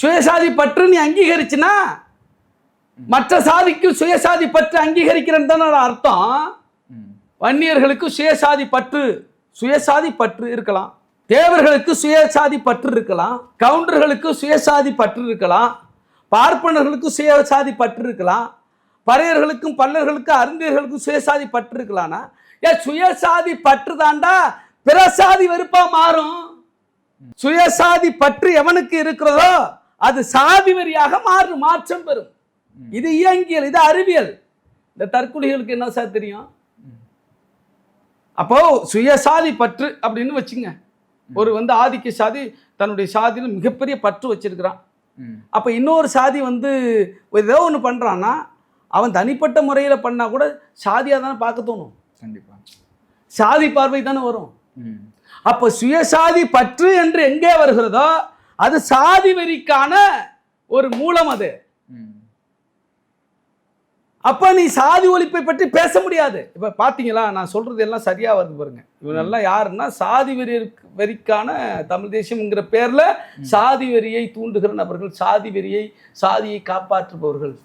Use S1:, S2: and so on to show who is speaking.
S1: சுயசாதி பற்று நீ அங்கீகரிச்சுனா மற்ற சாதிக்கு சுயசாதி பற்று அங்கீகரிக்கிறேன்னு தானே அர்த்தம். வன்னியர்களுக்கு சுயசாதி பற்று சுயசாதி பற்று இருக்கலாம். தேவர்களுக்கு சுயசாதி பற்று இருக்கலாம். கவுண்டர்களுக்கு சுயசாதி பற்று இருக்கலாம். பார்ப்பனர்களுக்கு சுயசாதி பற்று இருக்கலாம். பறையர்களுக்கும் பல்லர்களுக்கும் அருந்தியர்களுக்கும் சுயசாதி பற்று இருக்கலாம்னா ஏ சுயசாதி பற்று தாண்டா பிறசாதி வெறுப்பா மாறும். சுயசாதி பற்று எவனுக்கு இருக்கிறதோ அது சாதி வெறியாக மாறும் மாற்றம் பெறும். இது இயங்கியல் இது அறிவியல். இந்த தற்குறிகளுக்கு என்ன சார் தெரியும்? அப்போ சுயசாதி பற்று அப்படின்னு வச்சுங்க. ஒரு வந்து ஆதிக்க சாதி தன்னுடைய சாதியில் மிகப்பெரிய பற்று வச்சிருக்கிறான். அப்போ இன்னொரு சாதி வந்து ஏதோ ஒன்று பண்ணுறான்னா அவன் தனிப்பட்ட முறையில் பண்ணால் கூட சாதியாக தானே பார்க்க தோணும்.
S2: கண்டிப்பா.
S1: சாதி பார்வை தானே வரும். அப்போ சுயசாதி பற்று என்று எங்கே வருகிறதோ அது சாதி வெறிக்கான ஒரு மூலம் அது. அப்ப நீ சாதி ஒழிப்பை பற்றி பேச முடியாது. இப்ப பாத்தீங்களா? நான் சொல்றது எல்லாம் சரியா வருது பாருங்க. இவனெல்லாம் யாருன்னா சாதி வெறி வெறிக்கான தமிழ் தேசியம்ங்கிற பேர்ல சாதி வெறியை தூண்டுகிற நபர்கள் சாதி வெறியை சாதியை காப்பாற்றுபவர்கள்.